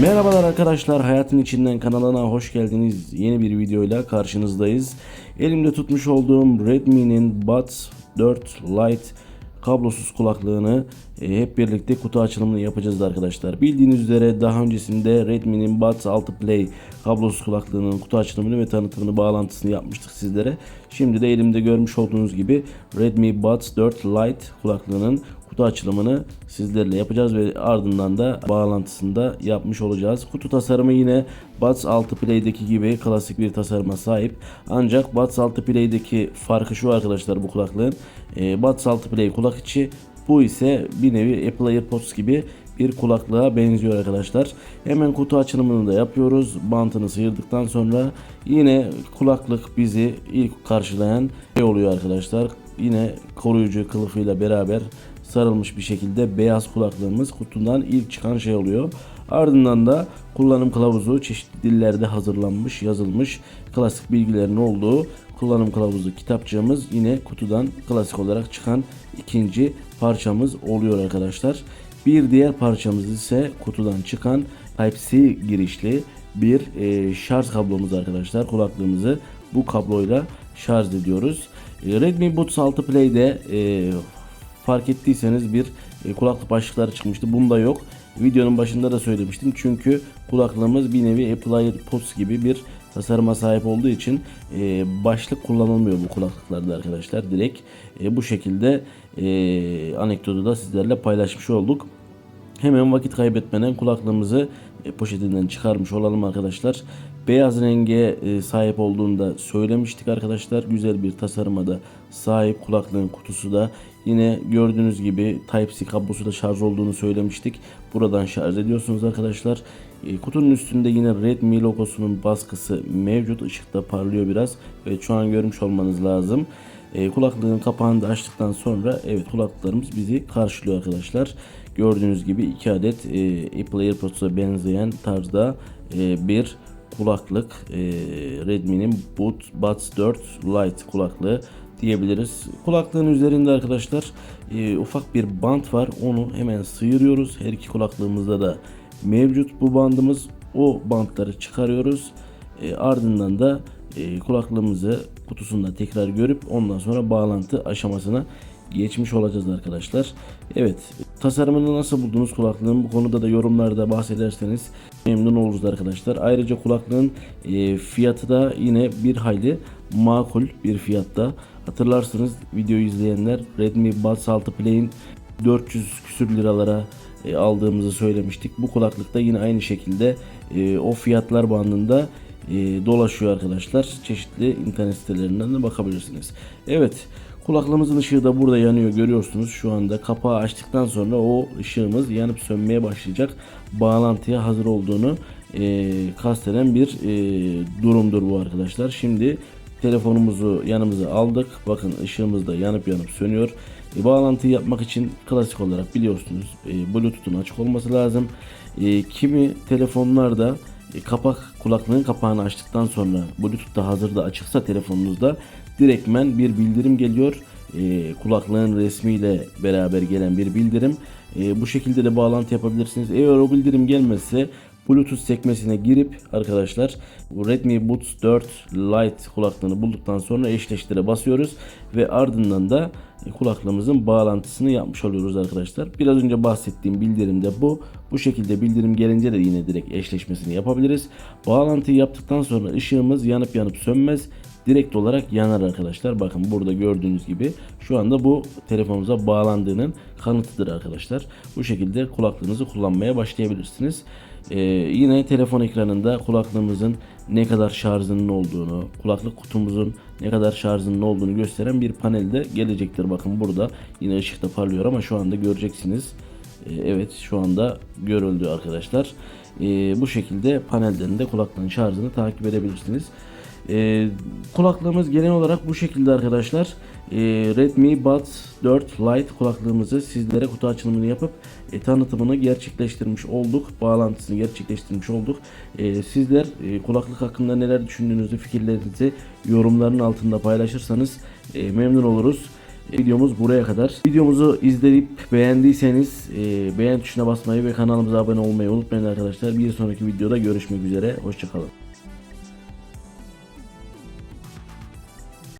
Merhabalar arkadaşlar Hayatın İçinden kanalına hoş geldiniz. Yeni bir videoyla karşınızdayız. Elimde tutmuş olduğum Redmi'nin Buds 4 Lite kablosuz kulaklığını e, hep birlikte kutu açılımını yapacağız arkadaşlar. Bildiğiniz üzere daha öncesinde Redmi'nin Buds 6 Play kablosuz kulaklığının kutu açılımını ve tanıtımını bağlantısını yapmıştık sizlere. Şimdi de elimde görmüş olduğunuz gibi Redmi Buds 4 Lite kulaklığının kutu açılımını sizlerle yapacağız ve ardından da bağlantısını da yapmış olacağız. Kutu tasarımı yine Buds 6 Play'deki gibi klasik bir tasarıma sahip. Ancak Buds 6 Play'deki farkı şu arkadaşlar bu kulaklığın. E, Buds 6 Play kulak içi bu ise bir nevi Apple AirPods gibi bir kulaklığa benziyor arkadaşlar. Hemen kutu açılımını da yapıyoruz. Bantını sıyırdıktan sonra yine kulaklık bizi ilk karşılayan şey oluyor arkadaşlar. Yine koruyucu kılıfıyla beraber sarılmış bir şekilde beyaz kulaklığımız kutudan ilk çıkan şey oluyor. Ardından da kullanım kılavuzu çeşitli dillerde hazırlanmış, yazılmış klasik bilgilerin olduğu kullanım kılavuzu kitapçığımız yine kutudan klasik olarak çıkan ikinci parçamız oluyor arkadaşlar. Bir diğer parçamız ise kutudan çıkan Type-C girişli bir e, şarj kablomuz arkadaşlar. Kulaklığımızı bu kabloyla şarj ediyoruz. E, Redmi Buds 6 Play'de e, fark ettiyseniz bir e, kulaklık başlıkları çıkmıştı. Bunda yok. Videonun başında da söylemiştim. Çünkü kulaklığımız bir nevi Apple AirPods gibi bir tasarıma sahip olduğu için e, başlık kullanılmıyor bu kulaklıklarda arkadaşlar. Direkt e, bu şekilde anekdotu da sizlerle paylaşmış olduk. Hemen vakit kaybetmeden kulaklığımızı e, poşetinden çıkarmış olalım arkadaşlar. Beyaz renge e, sahip olduğunu da söylemiştik arkadaşlar. Güzel bir tasarıma da sahip kulaklığın kutusu da yine gördüğünüz gibi Type-C kablosu da şarj olduğunu söylemiştik. Buradan şarj ediyorsunuz arkadaşlar. E, kutunun üstünde yine Redmi logosunun baskısı mevcut. Işıkta parlıyor biraz. Evet şu an görmüş olmanız lazım. Kulaklığın kapağını da açtıktan sonra evet kulaklıklarımız bizi karşılıyor arkadaşlar. Gördüğünüz gibi iki adet e, Apple AirPods'a benzeyen tarzda e, bir kulaklık e, Redmi'nin Buds 4 Lite kulaklığı diyebiliriz. Kulaklığın üzerinde arkadaşlar e, ufak bir bant var. Onu hemen sıyırıyoruz. Her iki kulaklığımızda da mevcut bu bandımız. O bantları çıkarıyoruz. E, ardından da e, kulaklığımızı kutusunda tekrar görüp ondan sonra bağlantı aşamasına geçmiş olacağız arkadaşlar. Evet tasarımını nasıl buldunuz kulaklığın bu konuda da yorumlarda bahsederseniz memnun oluruz arkadaşlar. Ayrıca kulaklığın e, fiyatı da yine bir hayli makul bir fiyatta. Hatırlarsınız videoyu izleyenler Redmi Buds 6 Play'in 400 küsür liralara e, aldığımızı söylemiştik. Bu kulaklıkta yine aynı şekilde e, o fiyatlar bandında e, dolaşıyor arkadaşlar. Çeşitli internet sitelerinden de bakabilirsiniz. Evet kulaklığımızın ışığı da burada yanıyor görüyorsunuz. Şu anda kapağı açtıktan sonra o ışığımız yanıp sönmeye başlayacak. Bağlantıya hazır olduğunu e, kasteden bir e, durumdur bu arkadaşlar. Şimdi telefonumuzu yanımıza aldık. Bakın ışığımız da yanıp yanıp sönüyor. E, bağlantıyı yapmak için klasik olarak biliyorsunuz e, Bluetooth'un açık olması lazım. E, kimi telefonlarda e, kapak kulaklığın kapağını açtıktan sonra Bluetooth'ta hazırda açıksa telefonunuzda direktmen bir bildirim geliyor. E, kulaklığın resmiyle beraber gelen bir bildirim. E, bu şekilde de bağlantı yapabilirsiniz. Eğer o bildirim gelmezse Bluetooth sekmesine girip arkadaşlar Redmi Buds 4 Lite kulaklığını bulduktan sonra eşleştire basıyoruz ve ardından da kulaklığımızın bağlantısını yapmış oluyoruz arkadaşlar. Biraz önce bahsettiğim bildirim de bu. Bu şekilde bildirim gelince de yine direkt eşleşmesini yapabiliriz. Bağlantıyı yaptıktan sonra ışığımız yanıp yanıp sönmez direkt olarak yanar arkadaşlar. Bakın burada gördüğünüz gibi şu anda bu telefonunuza bağlandığının kanıtıdır arkadaşlar. Bu şekilde kulaklığınızı kullanmaya başlayabilirsiniz. Ee, yine telefon ekranında kulaklığımızın ne kadar şarjının olduğunu, kulaklık kutumuzun ne kadar şarjının olduğunu gösteren bir panel de gelecektir. Bakın burada yine ışıkta parlıyor ama şu anda göreceksiniz. Ee, evet şu anda görüldü arkadaşlar. Ee, bu şekilde panelden de kulaklığın şarjını takip edebilirsiniz. Ee, kulaklığımız genel olarak bu şekilde arkadaşlar. Ee, Redmi Buds 4 Lite kulaklığımızı sizlere kutu açılımını yapıp e, tanıtımını gerçekleştirmiş olduk. Bağlantısını gerçekleştirmiş olduk. Ee, sizler e, kulaklık hakkında neler düşündüğünüzü, fikirlerinizi yorumların altında paylaşırsanız e, memnun oluruz. Videomuz buraya kadar. Videomuzu izleyip beğendiyseniz e, beğen tuşuna basmayı ve kanalımıza abone olmayı unutmayın arkadaşlar. Bir sonraki videoda görüşmek üzere. Hoşçakalın.